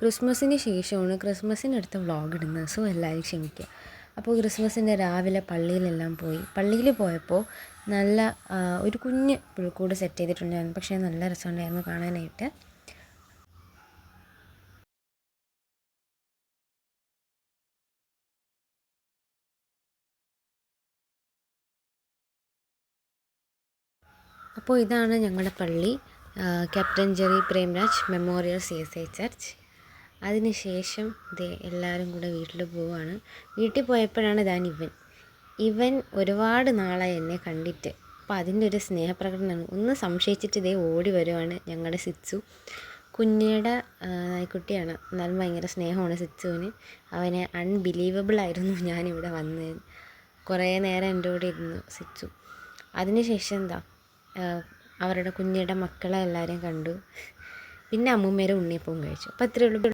ക്രിസ്മസിന് ശേഷമാണ് ക്രിസ്മസിനടുത്ത വ്ളോഗ് ഇടുന്നത്. സോ എല്ലാവരും ക്ഷമിക്കുക. അപ്പോൾ ക്രിസ്മസിന്റെ രാവിലെ പള്ളിയിലെല്ലാം പോയി. പള്ളിയിൽ പോയപ്പോൾ നല്ല ഒരു കുഞ്ഞ് പുൽക്കൂട് സെറ്റ് ചെയ്തിട്ടുണ്ടായിരുന്നു. പക്ഷേ നല്ല രസമുണ്ടായിരുന്നു കാണാനായിട്ട്. അപ്പോൾ ഇതാണ് ഞങ്ങളുടെ പള്ളി captain Jerry Premraj memorial C S I church. അതിനുശേഷം ദേ എല്ലാവരും കൂടെ വീട്ടിൽ പോവുകയാണ് വീട്ടിൽ പോയപ്പോഴാണ് ഇതാൻ ഇവൻ. ഇവൻ ഒരുപാട് നാളായി എന്നെ കണ്ടിട്ട്. അപ്പോൾ അതിന്റെ ഒരു സ്നേഹപ്രകടനമാണ് ഒന്ന് സംശയിച്ചിട്ട് ഇതേ ഓടി വരുവാണ് ഞങ്ങളുടെ സിച്ചു കുഞ്ഞിയുടെ നായ്ക്കുട്ടിയാണ്. എന്നാലും ഭയങ്കര സ്നേഹമാണ് സിച്ചുവിന് അവനെ അൺബിലീവബിൾ ആയിരുന്നു ഞാനിവിടെ വന്നത് കുറേ നേരം എന്റെ കൂടെ ഇരുന്നു സിച്ചു അതിനുശേഷം എന്താ അവരുടെ കുഞ്ഞിയുടെ മക്കളെ എല്ലാവരെയും കണ്ടു. പിന്നെ അമ്മൂമ്മേരെ ഉണ്ണിയപ്പവും കഴിച്ചു. അപ്പോൾ അത്രയേ ഉള്ളൂ.